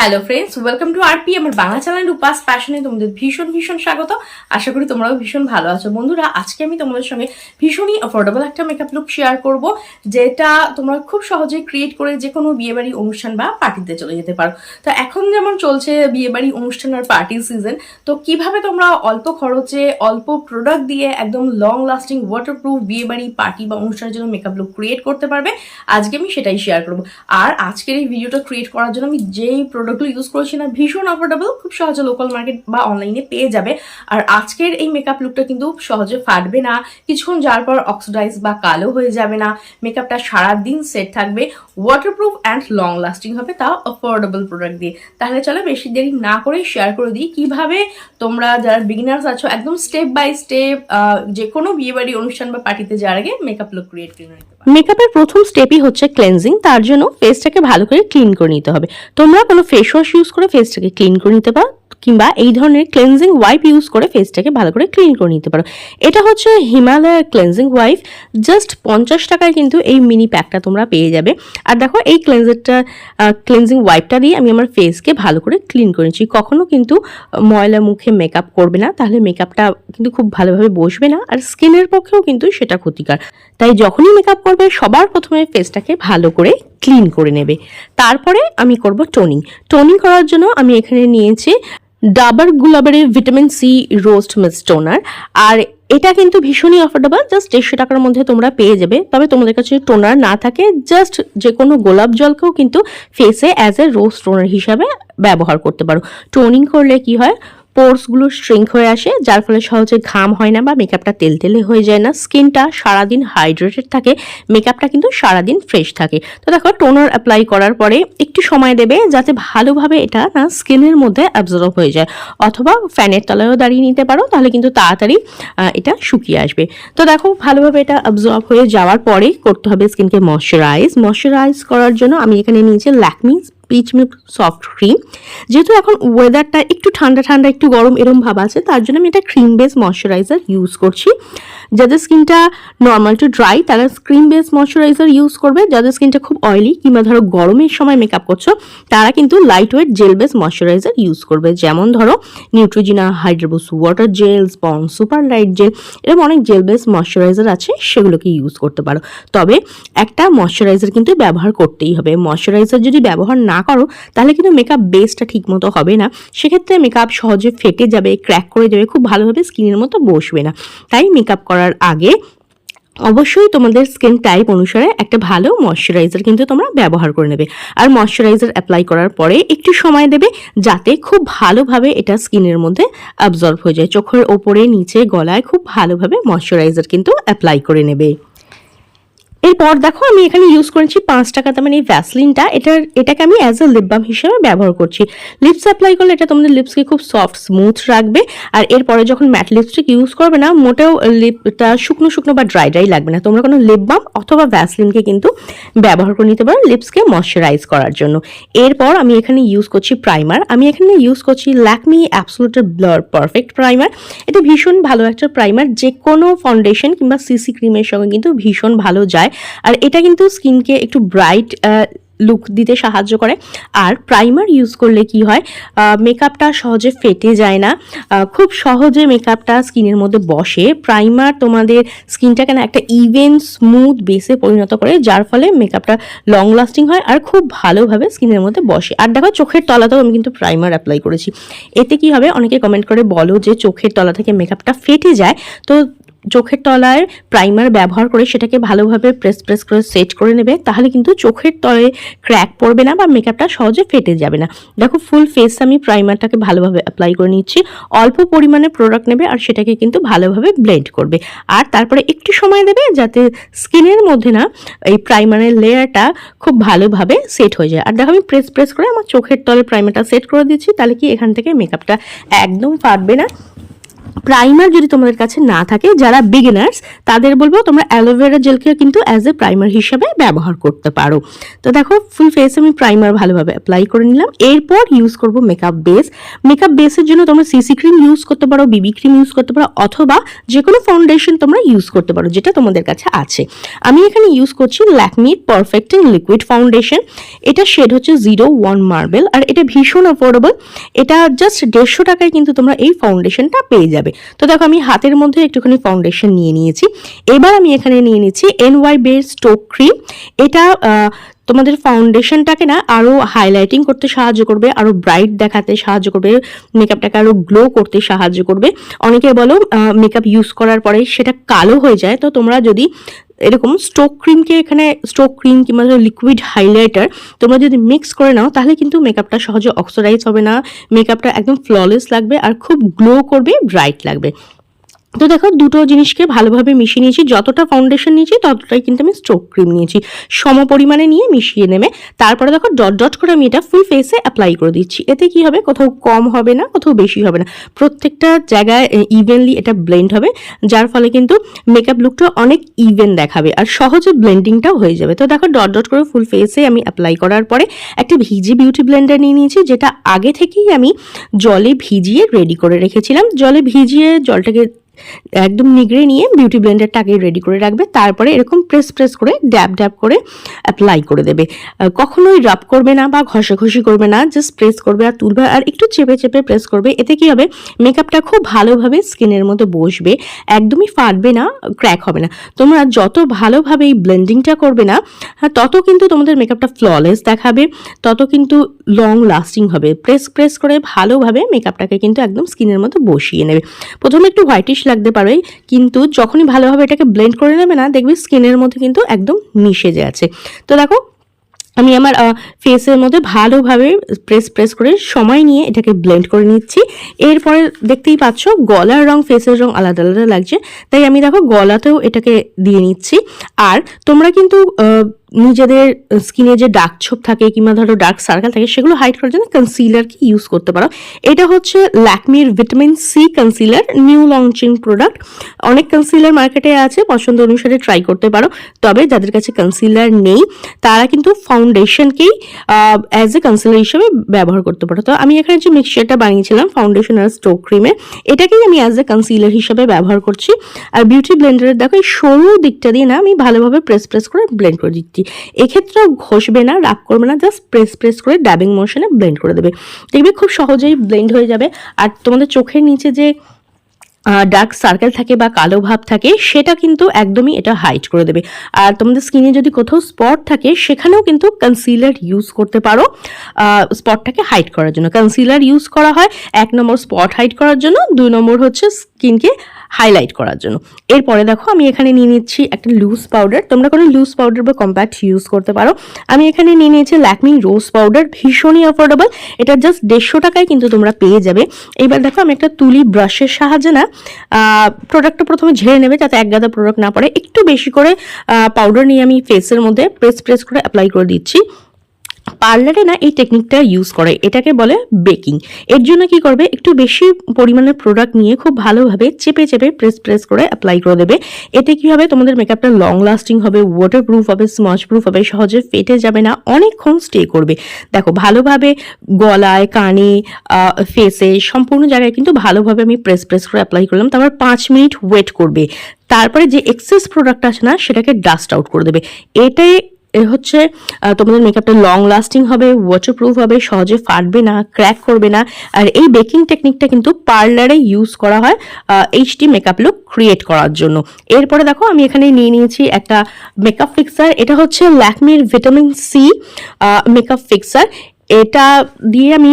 Hello friends welcome to RP আমার Bangla channel উপাস প্যাশনে তোমাদের ভীষণ ভীষণ স্বাগত। আশা করি তোমরাও ভীষণ ভালো আছো। বন্ধুরা, আজকে আমি তোমাদের সঙ্গে ভীষণই অ্যাফোর্ডেবল একটা মেকআপ লুক শেয়ার করব, যেটা তোমরা খুব সহজে ক্রিয়েট করে যে কোনো বিয়েবাড়ি অনুষ্ঠান বা পার্টিতে চলে যেতে পারো। তো এখন যেমন চলছে বিয়েবাড়ি অনুষ্ঠান আর পার্টি সিজন তো কীভাবে তোমরা অল্প খরচে, অল্প প্রোডাক্ট দিয়ে একদম লং লাস্টিং ওয়াটারপ্রুফ বিয়েবাড়ি পার্টি বা অনুষ্ঠানের জন্য মেকআপ লুক ক্রিয়েট করতে পারবে, আজকে আমি সেটাই শেয়ার করব। আর আজকের এই ভিডিওটা ক্রিয়েট করার জন্য আমি যেই প্রোডাক্টগুলো ইউজ করেছি না, ভীষণ অ্যাফোর্ডেবল খুব সহজে লোকাল মার্কেট বা অনলাইনে পেয়ে যাবে। আর আজকের এই মেকআপ লুকটা কিন্তু সহজে ফাটবে না, কিছুক্ষণ যাওয়ার পর অক্সিডাইজ বা কালো হয়ে যাবে না মেকআপটা সারাদিন সেট থাকবে ওয়াটারপ্রুফ অ্যান্ড লং লাস্টিং হবে, তাও অ্যাফোর্ডেবল প্রোডাক্ট দিয়ে। তাহলে চলো বেশি দেরি না করে শেয়ার করে দিই, কীভাবে তোমরা যারা বিগিনার্স আছো, একদম স্টেপ বাই স্টেপ যে কোনো বিয়েবাড়ি অনুষ্ঠান বা পার্টিতে যাওয়ার আগে মেকআপ লুক ক্রিয়েট করে নিতে মেকআপের প্রথম স্টেপই হচ্ছে ক্লেনজিং তার জন্য ফেসটাকে ভালো করে ক্লিন করে নিতে হবে। তোমরা কোনো ফেস ওয়াশ ইউজ করে ফেসটাকে ক্লিন করে নিতে পারো। কিংবা এই ধরনের ক্লেনজিং ওয়াইপ ইউজ করে ফেসটাকে ভালো করে ক্লিন করে নিতে পারো। এটা হচ্ছে হিমালয়ার ক্লেনজিং ওয়াইপ জাস্ট পঞ্চাশ টাকায় কিন্তু এই মিনি প্যাকটা তোমরা পেয়ে যাবে। আর দেখো, এই ক্লেনজারটা ক্লেনজিং ওয়াইপটা দিয়ে আমি আমার ফেসকে ভালো করে ক্লিন করে নিচ্ছি। কখনো কিন্তু ময়লা মুখে মেকআপ করবে না, তাহলে মেকআপটা কিন্তু খুব ভালোভাবে বসবে না, আর স্কিনের পক্ষেও কিন্তু সেটা ক্ষতিকার। তাই যখনই মেকআপ করবে, সবার প্রথমে ফেসটাকে ভালো করে ক্লিন করে নেবে। তারপরে আমি করব টোনিং টোনিং করার জন্য আমি এখানে নিয়েছি ডাবার গুলাবারের ভিটামিন সি রোস্ট মিক্স টোনার। আর এটা কিন্তু ভীষণই অফোর্ডেবল জাস্ট দেড়শো টাকার মধ্যে তোমরা পেয়ে যাবে। তবে তোমাদের কাছে টোনার না থাকে জাস্ট যে কোনো গোলাপ জলকেও কিন্তু ফেসে অ্যাজ এ রোস্ট টোনার হিসাবে ব্যবহার করতে পারো। টোনিং করলে কি হয়? পোর্সগুলো শ্রিঙ্ক হয়ে আসে, যার ফলে সহজে ঘাম হয় না বা মেকআপটা তেলতেলে হয়ে যায় না। স্কিনটা সারাদিন হাইড্রেটেড থাকে, মেকআপটা কিন্তু সারাদিন ফ্রেশ থাকে। তো দেখো, টোনার অ্যাপ্লাই করার পরে একটু সময় দেবে যাতে ভালোভাবে এটা না স্কিনের মধ্যে অ্যাবজর্ব হয়ে যায়। অথবা ফ্যানের তলায়ও দাঁড়িয়ে নিতে পারো, তাহলে কিন্তু তাড়াতাড়ি এটা শুকিয়ে আসবে। তো দেখো, ভালোভাবে এটা অ্যাবজর্ব হয়ে যাওয়ার পরে করতে হবে স্কিনকে ময়শ্চারাইজ। ময়শ্চারাইজ করার জন্য আমি এখানে নিয়েছি Lakme peach milk soft cream যেহেতু এখন ওয়েদারটা একটু ঠান্ডা ঠান্ডা, একটু গরম এরম ভাব আছে, তার জন্য আমি এটা ক্রিম বেস ময়শ্চারাইজার ইউজ করছি। যাদের স্কিনটা নর্মাল টু ড্রাই তারা ক্রিম বেস ময়শ্চারাইজার ইউজ করবে। যাদের স্কিনটা খুব অয়েলি কিংবা ধরো গরমের সময় মেকআপ করছ, তারা কিন্তু light weight gel base moisturiser use করবে। যেমন ধরো Neutrogena hydro boost water gel স্পন সুপার লাইট জেল এরকম অনেক জেল বেস ময়শ্চারাইজার আছে, সেগুলোকে ইউজ করতে পারো। তবে একটা ময়শ্চারাইজার কিন্তু ব্যবহার করতেই হবে। ময়শ্চারাইজার যদি ব্যবহার না করো, তাহলে কিন্তু মেকআপ বেসটা ঠিক মতো হবে না। সেক্ষেত্রে মেকআপ সহজে ফেটে যাবে ক্র্যাক করে যাবে, খুব ভালোভাবে স্কিনের মতো বসবে না। তাই মেকআপ করার আগে অবশ্যই তোমাদের স্কিন টাইপ অনুসারে একটা ভালো ময়শ্চারাইজার কিন্তু তোমরা ব্যবহার করে নেবে। আর ময়শ্চারাইজার অ্যাপ্লাই করার পরে একটু সময় দেবে, যাতে খুব ভালোভাবে এটা স্কিনের মধ্যে অ্যাবজর্ব হয়ে যায়। চোখের ওপরে, নিচে, গলায় খুব ভালোভাবে ময়শ্চারাইজার কিন্তু অ্যাপ্লাই করে নেবে। এরপর দেখো আমি এখানে ইউজ করেছি পাঁচ টাকা দামের এই ভ্যাসলিনটা এটার, এটাকে আমি অ্যাজ এ লিপ বাম হিসেবে ব্যবহার করছি। লিপস অ্যাপ্লাই করলে এটা তোমাদের লিপসকে খুব সফট স্মুথ রাখবে। আর এরপরে যখন ম্যাট লিপস্টিক ইউজ করবে না, মোটেও লিপটা শুকনো শুকনো বা ড্রাই ড্রাই লাগবে না। তোমরা কোনো লিপ বাম অথবা ভ্যাসলিনকে কিন্তু ব্যবহার করে নিতে পারো লিপসকে ময়শ্চারাইজ করার জন্য। এরপর আমি এখানে ইউজ করছি প্রাইমার আমি এখানে ইউজ করছি ল্যাকমি অ্যাবসোলুটের ব্লার পারফেক্ট প্রাইমার এটা ভীষণ ভালো একটা প্রাইমার যে কোনো ফাউন্ডেশন কিংবা সিসি ক্রিমের সঙ্গে কিন্তু ভীষণ ভালো যায়। আর এটা কিন্তু স্কিনকে একটু ব্রাইট লুক দিতে সাহায্য করে। আর প্রাইমার ইউজ করলে কি হয় মেকআপটা সহজে ফেটে যায় না। খুব সহজে মেকআপটা স্কিনের মধ্যে বসে। প্রাইমার তোমাদের স্কিনটাকে না একটা ইভেন স্মুথ বেসে পরিণত করে, যার ফলে মেকআপটা লং লাস্টিং হয় আর খুব ভালোভাবে স্কিনের মধ্যে বসে। আর দেখো, চোখের তলাতেও আমি কিন্তু প্রাইমার অ্যাপ্লাই করেছি। এতে কি হবে, অনেকে কমেন্ট করে বলো যে চোখের তলা থেকে মেকআপটা ফেটে যায়। তো চোখের তলায় প্রাইমার ব্যবহার করে সেটাকে ভালোভাবে প্রেস প্রেস করে সেট করে নেবে, তাহলে কিন্তু চোখের তলে ক্র্যাক পড়বে না বা মেকআপটা সহজে ফেটে যাবে না। দেখো ফুল ফেস আমি প্রাইমারটাকে ভালোভাবে অ্যাপ্লাই করে নিচ্ছি। অল্প পরিমাণে প্রোডাক্ট নেবে আর সেটাকে কিন্তু ভালোভাবে ব্লেন্ড করবে। আর তারপরে একটু সময় দেবে যাতে স্কিনের মধ্যে না এই প্রাইমারের লেয়ারটা খুব ভালোভাবে সেট হয়ে যায়। আর দেখো আমি প্রেস প্রেস করে আমার চোখের তলে প্রাইমারটা সেট করে দিচ্ছি, তাহলে কি এখান থেকে মেকআপটা একদম ফাটবে না? প্রাইমার যদি তোমাদের কাছে না থাকে, যারা বিগিনার্স তাদের বলব তোমরা অ্যালোভেরা জেলকে কিন্তু অ্যাজ এ প্রাইমার হিসাবে ব্যবহার করতে পারো। তো দেখো ফুল ফেস আমি প্রাইমার ভালোভাবে অ্যাপ্লাই করে নিলাম। এরপর ইউজ করব মেকআপ বেস মেকআপ বেসের জন্য তোমরা সিসি ক্রিম ইউজ করতে পারো বিবি ক্রিম ইউজ করতে পারো, অথবা যে কোনো ফাউন্ডেশন তোমরা ইউজ করতে পারো, যেটা তোমাদের কাছে আছে। আমি এখানে ইউজ করছি ল্যাকমি পারফেক্টিং লিকুইড ফাউন্ডেশন এটা শেড হচ্ছে জিরো ওয়ান মার্বেল আর এটা ভীষণ অ্যাফোর্ডেবল এটা জাস্ট দেড়শো টাকায় কিন্তু তোমরা এই ফাউন্ডেশনটা পেয়ে যাবে। তো দেখো আমি হাতের মধ্যে একটুখানি ফাউন্ডেশন নিয়ে নিয়েছি। এবার আমি এখানে নিয়ে নিচ্ছি এন ওয়াই বের স্টোক ক্রিম এটা তোমাদের ফাউন্ডেশনটাকে না আরও হাইলাইটিং করতে সাহায্য করবে আরও ব্রাইট দেখাতে সাহায্য করবে মেকআপটাকে আরও গ্লো করতে সাহায্য করবে। অনেকে বলো মেকআপ ইউজ করার পরে সেটা কালো হয়ে যায়, তো তোমরা যদি এরকম স্টোক ক্রিমকে এখানে স্টোক ক্রিম কিংবা লিকুইড হাইলাইটার তোমরা যদি মিক্স করে নাও, তাহলে কিন্তু মেকআপটা সহজে অক্সিডাইজ হবে না মেকআপটা একদম ফ্ললেস লাগবে আর খুব গ্লো করবে ব্রাইট লাগবে। তো দেখো, দুটো জিনিসকে ভালোভাবে মিশিয়ে নিয়েছি। যতটা ফাউন্ডেশন নিয়েছি, ততটাই কিন্তু আমি স্ট্রোক ক্রিম নিয়েছি। সম পরিমাণে নিয়ে মিশিয়ে নেবে। তারপরে দেখো ডট ডট করে আমি এটা ফুল ফেসে অ্যাপ্লাই করে দিচ্ছি। এতে কি হবে? কোথাও কম হবে না, কোথাও বেশি হবে না। প্রত্যেকটা জায়গায় ইভেনলি এটা ব্লেন্ড হবে। যার ফলে কিন্তু মেকআপ লুকটা অনেক ইভেন দেখাবে আর সহজে ব্লেন্ডিংটাও হয়ে যাবে। তো দেখো ডট ডট করে ফুল ফেসে আমি অ্যাপ্লাই করার পরে একটা ভিজি বিউটি ব্লেন্ডার নিয়ে নিয়েছি, যেটা আগে থেকেই আমি জলে ভিজিয়ে রেডি করে রেখেছিলাম। জলে ভিজিয়ে জলটাকে একদম নিগড়ে নিয়ে বিউটি ব্লেন্ডারটা আগে রেডি করে রাখবে। তারপরে এরকম প্রেস প্রেস করে ড্যাব ড্যাব করে অ্যাপ্লাই করে দেবে। কখনোই রাব করবে না বা ঘষাঘষি করবে না জাস্ট প্রেস করবে আর তুলবে আর একটু চেপে চেপে প্রেস করবে। এতে কি হবে? মেকআপটা খুব ভালোভাবে স্কিনের মধ্যে বসবে একদমই ফাটবে না ক্র্যাক হবে না। তোমরা যত ভালোভাবে এই ব্লেন্ডিংটা করবে না হ্যাঁ, তত কিন্তু তোমাদের মেকআপটা ফ্ললেস দেখাবে তত কিন্তু লং লাস্টিং হবে। প্রেস প্রেস করে ভালোভাবে মেকআপটাকে কিন্তু একদম স্কিনের মধ্যে বসিয়ে নেবে। প্রথমে একটু হোয়াইটিশ লাগতে পারে, কিন্তু যখনই ভালোভাবে এটাকে ব্লেন্ড করে নেবে না, দেখবে স্কিনের মধ্যে কিন্তু একদম মিশে যাচ্ছে। তো দেখো, আমি আমার ফেসের মধ্যে ভালোভাবে প্রেস প্রেস করে সময় নিয়ে এটাকে ব্লেন্ড করে নিচ্ছি। এরপরে দেখতেই পাচ্ছ, গলার রং ফেসের রং আলাদা আলাদা লাগছে। তাই আমি দেখো গলাতেও এটাকে দিয়ে নিচ্ছি। আর তোমরা কিন্তু নিজেদের স্কিনে যে ডার্ক ছোপ থাকে কিংবা ধরো ডার্ক সার্কেল থাকে, সেগুলো হাইড করার জন্য কনসিলার কি ইউজ করতে পারো। এটা হচ্ছে ল্যাকমির vitamin C concealer new launching product অনেক কনসিলার মার্কেটে আছে, পছন্দ অনুসারে ট্রাই করতে পারো। তবে যাদের কাছে কনসিলার নেই, তারা কিন্তু ফাউন্ডেশনকেই অ্যাজ এ কনসিলার হিসেবে ব্যবহার করতে পারো। তো আমি এখানে যে মিক্সচারটা বানিয়েছিলাম ফাউন্ডেশন আর স্টোক ক্রিমে এটাকেই আমি অ্যাজ এ কনসিলার হিসেবে ব্যবহার করছি। আর বিউটি ব্লেন্ডারের দেখো, এই সরু দিকটা দিয়ে না, আমি ভালোভাবে প্রেস প্রেস করে ব্লেন্ড করে দিচ্ছি। এক্ষেত্রেও ঘষবে না, রাগ করবে না জাস্ট প্রেস প্রেস করে ড্যাবিং মোশনে ব্লেন্ড করে দেবে। দেখবে খুব সহজেই ব্লেন্ড হয়ে যাবে। আর তোমাদের চোখের নিচে যে ডার্ক সার্কেল থাকে বা কালো ভাব থাকে, সেটা কিন্তু একদমই এটা হাইট করে দেবে। আর তোমাদের স্কিনে যদি কোথাও স্পট থাকে, সেখানেও কিন্তু কনসিলার ইউজ করতে পারো। স্পটটাকে হাইট করার জন্য। কনসিলার ইউজ করা হয় এক নম্বর স্পট হাইট করার জন্য দুই নম্বর হচ্ছে স্কিনকে হাইলাইট করার জন্য। এরপরে দেখো, আমি এখানে নিয়ে নিচ্ছি একটা লুজ পাউডার তোমরা কোনো লুজ পাউডার বা কম্প্যাক্ট ইউজ করতে পারো। আমি এখানে নিয়ে নিয়েছি ল্যাকমি রোজ পাউডার ভীষণই অ্যাফোর্ডেবল এটা জাস্ট দেড়শো টাকায় কিন্তু তোমরা পেয়ে যাবে। এইবার দেখো, আমি একটা তুলি ব্রাশের সাহায্যে না প্রোডাক্টটা প্রথমে ঝেড়ে নেবে যাতে এক গাদা প্রোডাক্ট না পড়ে। একটু বেশি করে পাউডার নিয়ে আমি ফেসের মধ্যে প্রেস প্রেস করে অ্যাপ্লাই করে দিচ্ছি। পার্লারে না এই টেকনিকটা ইউজ করে, এটাকে বলে বেকিং এর জন্য কি করবে? একটু বেশি পরিমাণের প্রোডাক্ট নিয়ে খুব ভালোভাবে চেপে চেপে প্রেস প্রেস করে অ্যাপ্লাই করে দেবে। এতে কি হবে? তোমাদের মেকআপটা লং লাস্টিং হবে ওয়াটার প্রুফ হবে স্মচ প্রুফ হবে, সহজে ফেটে যাবে না, অনেকক্ষণ স্টে করবে। দেখো, ভালোভাবে গলায়, কানে ফেসে সম্পূর্ণ জায়গায় কিন্তু ভালোভাবে আমি প্রেস প্রেস করে অ্যাপ্লাই করলাম। তারপর পাঁচ মিনিট ওয়েট করবে। তারপরে যে এক্সেস প্রোডাক্ট আছে না, সেটাকে ডাস্ট আউট করে দেবে। এটাই এ হচ্ছে তোমাদের মেকআপটা লং লাস্টিং হবে ওয়াটারপ্রুফ হবে, সহজে ফাটবে না ক্র্যাক করবে না। আর এই বেকিং টেকনিকটা কিন্তু পার্লারে ইউজ করা হয় এইচডি মেকআপ লুক ক্রিয়েট করার জন্য। এরপরে দেখো, আমি এখানে নিয়ে নিয়েছি একটা মেকআপ ফিক্সার এটা হচ্ছে ল্যাকমির ভিটামিন সি মেকআপ ফিক্সার এটা দিয়ে আমি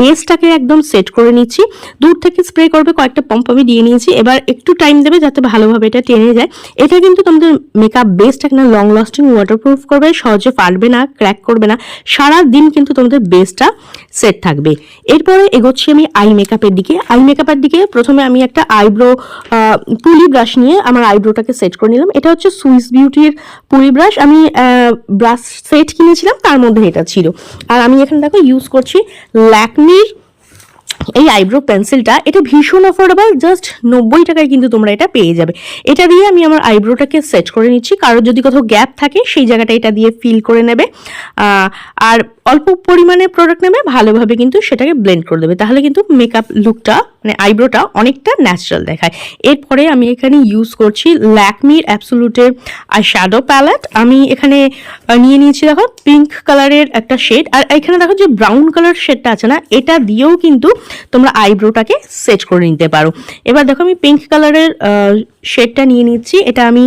বেসটাকে একদম সেট করে নিচ্ছি। দূর থেকে স্প্রে করবে, কয়েকটা পাম্প আমি দিয়ে নিয়েছি। এবার একটু টাইম দেবে যাতে ভালোভাবে এটা টেনে যায়। এটা কিন্তু তোমাদের মেকআপ বেসটাকে না লং লাস্টিং ওয়াটারপ্রুফ করবে, সহজে ফাটবে না ক্র্যাক করবে না। সারা দিন কিন্তু তোমাদের বেসটা সেট থাকবে। এরপরে এগোচ্ছি আমি আই মেকআপের দিকে। আই মেকআপের দিকে প্রথমে আমি একটা আইব্রো পুলি ব্রাশ নিয়ে আমার আইব্রোটাকে সেট করে নিলাম। এটা হচ্ছে সুইস বিউটির পুলি ব্রাশ আমি ব্রাশ সেট কিনেছিলাম, তার মধ্যে এটা ছিল। আর আমি এখানে দেখো ইউজ করছি ল্যাকমির এই আইব্রো পেন্সিলটা, এটা ভীষণ অফোর্ডেবল জাস্ট নব্বই টাকায় কিন্তু তোমরা এটা পেয়ে যাবে। এটা দিয়ে আমি আমার আইব্রোটাকে সেট করে নিচ্ছি। কারোর যদি কোথাও গ্যাপ থাকে, সেই জায়গাটা এটা দিয়ে ফিল করে নেবে। আর অল্প পরিমাণে প্রোডাক্ট নেবে, ভালোভাবে কিন্তু সেটাকে ব্লেন্ড করে দেবে। তাহলে কিন্তু মেকআপ লুকটা মানে আইব্রোটা অনেকটা ন্যাচারাল দেখায়। এরপরে আমি এখানে ইউজ করছি ল্যাকমির অ্যাবসোলুটের আর শ্যাডো প্যালেট আমি এখানে নিয়ে নিয়েছি দেখো পিঙ্ক কালারের একটা শেড আর এখানে দেখো যে ব্রাউন কালার শেডটা আছে না, এটা দিয়েও কিন্তু তোমরা আইব্রোটাকে সেট করে নিতে পারো। এবার দেখো আমি পিঙ্ক কালারের শেডটা নিয়ে নিচ্ছি। এটা আমি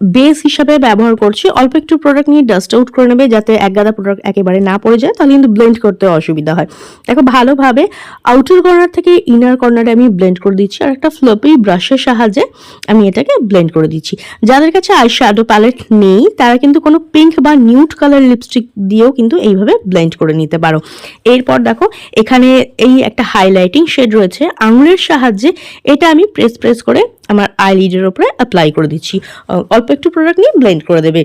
বেস হিসাবে ব্যবহার করছি, অল্প একটু প্রোডাক্ট নিয়ে ডাস্ট আউট করে নেবে যাতে এক গাদা প্রোডাক্ট একেবারে না পড়ে যায়, তাহলে কিন্তু ব্লেন্ড করতে অসুবিধা হয়। দেখো, ভালোভাবে আউটার কর্নার থেকে ইনার কর্নারে আমি ব্লেন্ড করে দিচ্ছি, আর একটা ফ্লোপি ব্রাশের সাহায্যে আমি এটাকে ব্লেন্ড করে দিচ্ছি। যাদের কাছে আই শ্যাডো প্যালেট নেই, তারা কিন্তু কোনো পিঙ্ক বা নিউট কালার লিপস্টিক দিয়েও কিন্তু এইভাবে ব্লেন্ড করে নিতে পারো। এরপর দেখো, এখানে এই একটা হাইলাইটিং শেড রয়েছে, আঙুলের সাহায্যে এটা আমি প্রেস প্রেস করে আমার আইলিডের ওপরে অ্যাপ্লাই করে দিচ্ছি। অল্প একটু প্রোডাক্ট নিয়ে ব্লেন্ড করে দেবে।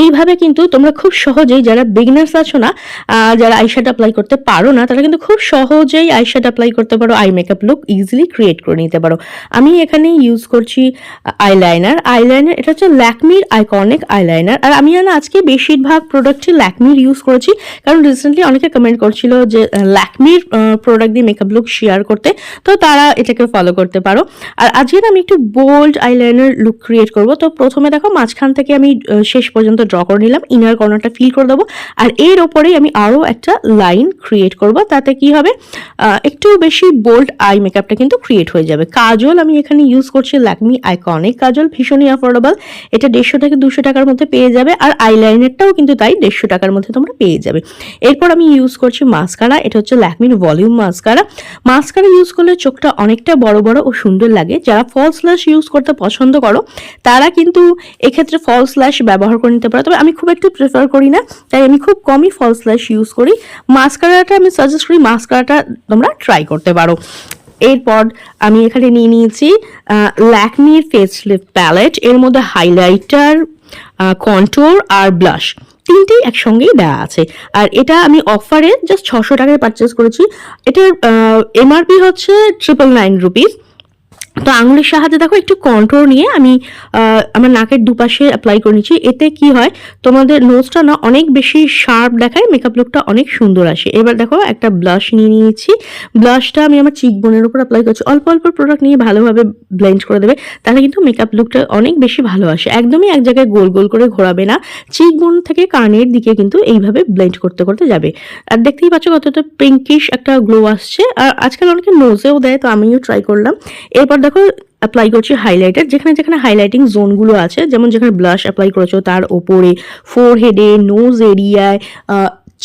এইভাবে কিন্তু তোমরা খুব সহজেই যারা বিগনার্স আছো না যারা আইশ্যাড অ্যাপ্লাই করতে পারো না, তারা কিন্তু খুব সহজেই আইশ্যাড অ্যাপ্লাই করতে পারো eye makeup look easily create করে নিতে পারো। আমি এখানে ইউজ করছি আইলাইনার আইলাইনার এটা হচ্ছে ল্যাকমির আইকনিক আইলাইনার আর আমি না আজকে বেশিরভাগ প্রোডাক্টই ল্যাকমির ইউজ করেছি, কারণ রিসেন্টলি অনেকে কমেন্ট করছিল যে ল্যাকমির প্রোডাক্ট দিয়ে মেকআপ লুক শেয়ার করতে, তো তারা এটাকে ফলো করতে পারো। আর আজকে আমি একটু বোল্ড আইলাইনার লুক ক্রিয়েট করব। তো প্রথমে দেখো, মাঝখান থেকে আমি শেষ পর্যন্ত ড্র করে নিলাম ইনার কর্নারটা ফিল করে দেবো। আর এর ওপরেই আমি আরও একটা লাইন ক্রিয়েট করব, তাতে কি হবে? একটু বেশি বোল্ড আই মেকআপটা কিন্তু ক্রিয়েট হয়ে যাবে। কাজল, আমি এখানে ইউজ করছি ল্যাকমি আইকনিক কাজল, ভীষণই অ্যাফোর্ডেবল এটা দেড়শো থেকে দুশো টাকার মধ্যে পেয়ে যাবে। আর আইলাইনারটাও কিন্তু তাই দেড়শো টাকার মধ্যে তোমরা পেয়ে যাবে। এরপর আমি ইউজ করছি মাস্কারা এটা হচ্ছে ল্যাকমির ভলিউম মাস্কারা মাস্কারা ইউজ করলে চোখটা অনেকটা বড় বড় ও সুন্দর লাগে। যারা ফলস ল্যাশ ইউজ করতে পছন্দ করো, তারা কিন্তু এক্ষেত্রে ফলস ল্যাশ ব্যবহার নিতে পারো। তবে আমি খুব একটু প্রেফার করি না, তাই আমি খুব কমই ফলস ল্যাশ ইউজ করি। মাস্কারাটা আমি সাজেস্ট করি মাস্কারাটা তোমরা ট্রাই করতে পারো। এরপর আমি এখানে নিয়ে নিয়েছি ল্যাকমির ফেস লিপ প্যালেট এর মধ্যে হাইলাইটার কন্ট্রোর আর ব্লাশ তিনটেই একসঙ্গেই দেওয়া আছে। আর এটা আমি অফারে জাস্ট ছশো টাকায় পারচেস করেছি। এটার এমআরপি হচ্ছে ট্রিপল নাইন রুপিস তো আঙুলের সাহায্যে দেখো একটু কন্ট্রোল নিয়ে আমি আমার নাকের দুপাশে অ্যাপ্লাই করে নিচ্ছি। এতে কি হয়? তোমাদের নোজটা না অনেক বেশি শার্প দেখায় মেকআপ লুকটা অনেক সুন্দর আসে। এবার দেখো একটা ব্লাশ নিয়ে নিয়েছি। ব্লাশটা আমি আমার চিক বোনের উপর অ্যাপ্লাই করছি। অল্প অল্প প্রোডাক্ট নিয়ে ভালোভাবে ব্লেন্ড করে দেবে, তাহলে কিন্তু মেকআপ লুকটা অনেক বেশি ভালো আসে। একদমই এক জায়গায় গোল গোল করে ঘোরাবে না। চিক বোন থেকে কানের দিকে কিন্তু এইভাবে ব্লেন্ড করতে করতে যাবে। আর দেখতেই পাচ্ছ কতটা পিঙ্কিশ একটা গ্লো আসছে। আর আজকাল অনেকে নোজেও দেয়, তো আমিও ট্রাই করলাম। এরপর দেখো অ্যাপ্লাই করছি হাইলাইটার যেখানে যেখানে হাইলাইটিং জোনগুলো আছে, যেমন যেখানে ব্লাশ অ্যাপ্লাই করেছ, তার ওপরে ফোর হেডে নোজ এরিয়ায়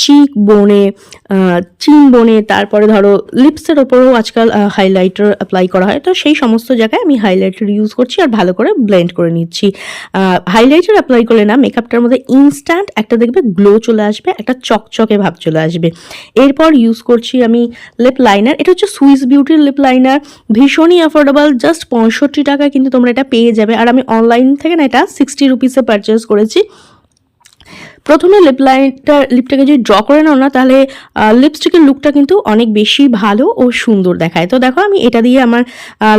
চিক বোনে চিন বোনে তারপরে ধরো লিপসের ওপরেও আজকাল হাইলাইটার অ্যাপ্লাই করা হয়। তো সেই সমস্ত জায়গায় আমি হাইলাইটার ইউজ করছি আর ভালো করে ব্লেন্ড করে নিচ্ছি। হাইলাইটার অ্যাপ্লাই করলে না মেকআপটার মধ্যে ইনস্ট্যান্ট একটা দেখবে গ্লো চলে আসবে, একটা চকচকে ভাব চলে আসবে। এরপর ইউজ করছি আমি লিপ লাইনার এটা হচ্ছে সুইস বিউটির লিপ লাইনার ভীষণই অ্যাফোর্ডেবল জাস্ট পঁয়ষট্টি টাকায় কিন্তু তোমরা এটা পেয়ে যাবে। আর আমি অনলাইন থেকে না এটা সিক্সটি রুপিসে পারচেস করেছি। প্রথমে লিপ লাইনটা লিপটাকে যদি ড্র করে নাও না, তাহলে লিপস্টিকের লুকটা কিন্তু অনেক বেশি ভালো ও সুন্দর দেখায়। তো দেখো, আমি এটা দিয়ে আমার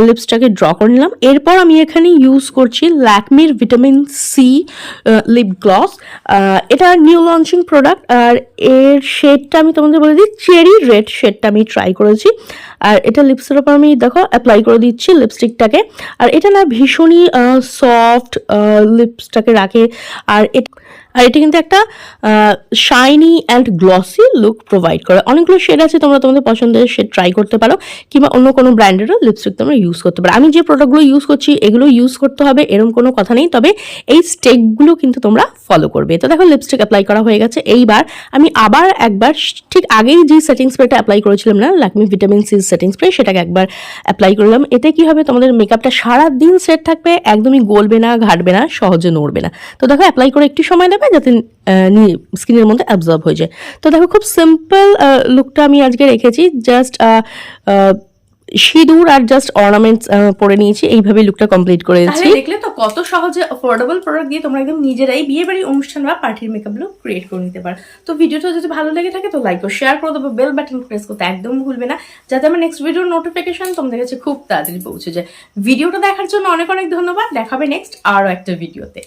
লিপসটাকে ড্র করে নিলাম। এরপর আমি এখানে ইউজ করছি ল্যাকমির ভিটামিন সি লিপ গ্লস এটা নিউ লঞ্চিং প্রোডাক্ট আর এর শেডটা আমি তোমাদের বলে দিই চেরি রেড শেডটা আমি ট্রাই করেছি। আর এটা লিপসের ওপর আমি দেখো অ্যাপ্লাই করে দিচ্ছি লিপস্টিকটাকে আর এটা না ভীষণই সফট লিপসটাকে রাখে। আর এটা আর এটি কিন্তু একটা shiny and glossy look provide করে। অনেকগুলো শেড আছে, তোমরা তোমাদের পছন্দের শেড ট্রাই করতে পারো, কিংবা অন্য কোনো ব্র্যান্ডেরও লিপস্টিক তোমরা ইউজ করতে পারো। আমি যে প্রোডাক্টগুলো ইউজ করছি, এগুলো ইউজ করতে হবে এরকম কোনো কথা নেই, তবে এই স্টেপগুলো কিন্তু তোমরা ফলো করবে। তো দেখো লিপস্টিক অ্যাপ্লাই করা হয়ে গেছে। এইবার আমি আবার একবার, ঠিক আগেই যে সেটিং স্প্রেটা অ্যাপ্লাই করেছিলাম না Lakme vitamin C setting spray সেটাকে একবার অ্যাপ্লাই করলাম। এতে কি হবে, তোমাদের মেকআপটা সারা দিন সেট থাকবে, একদমই গলবে না ঘাটবে না, সহজে নড়বে না। তো দেখো অ্যাপ্লাই করে একটু সময় দেবে যাতে স্কিনের মধ্যে অ্যাবজর্ব হয়ে যায়। তো দেখো খুব সিম্পল লুকটা আমি আজকে রেখেছি। জাস্ট সিঁদুর আর জাস্ট অর্নামেন্টস পরে নিয়েছি। এইভাবে লুকটা কমপ্লিট করেছি দেখলে তো কত সহজে অফোর্ডেবল প্রোডাক্ট দিয়ে তোমরা একদম নিজেরাই বিয়ে বাড়ি অনুষ্ঠান বা পার্টির মেকআপ লুক ক্রিয়েট করে নিতে পারো। তো ভিডিওটা যদি ভালো লেগে থাকে তো লাইক ও শেয়ার করে দেবো বেল বাটন প্রেস করতে একদম ভুলবে না, যাতে আমার নেক্সট ভিডিওর নোটিফিকেশন তোমাদের কাছে খুব তাড়াতাড়ি পৌঁছে যায়। ভিডিওটা দেখার জন্য অনেক অনেক ধন্যবাদ। দেখাবে নেক্সট আরও একটা ভিডিওতে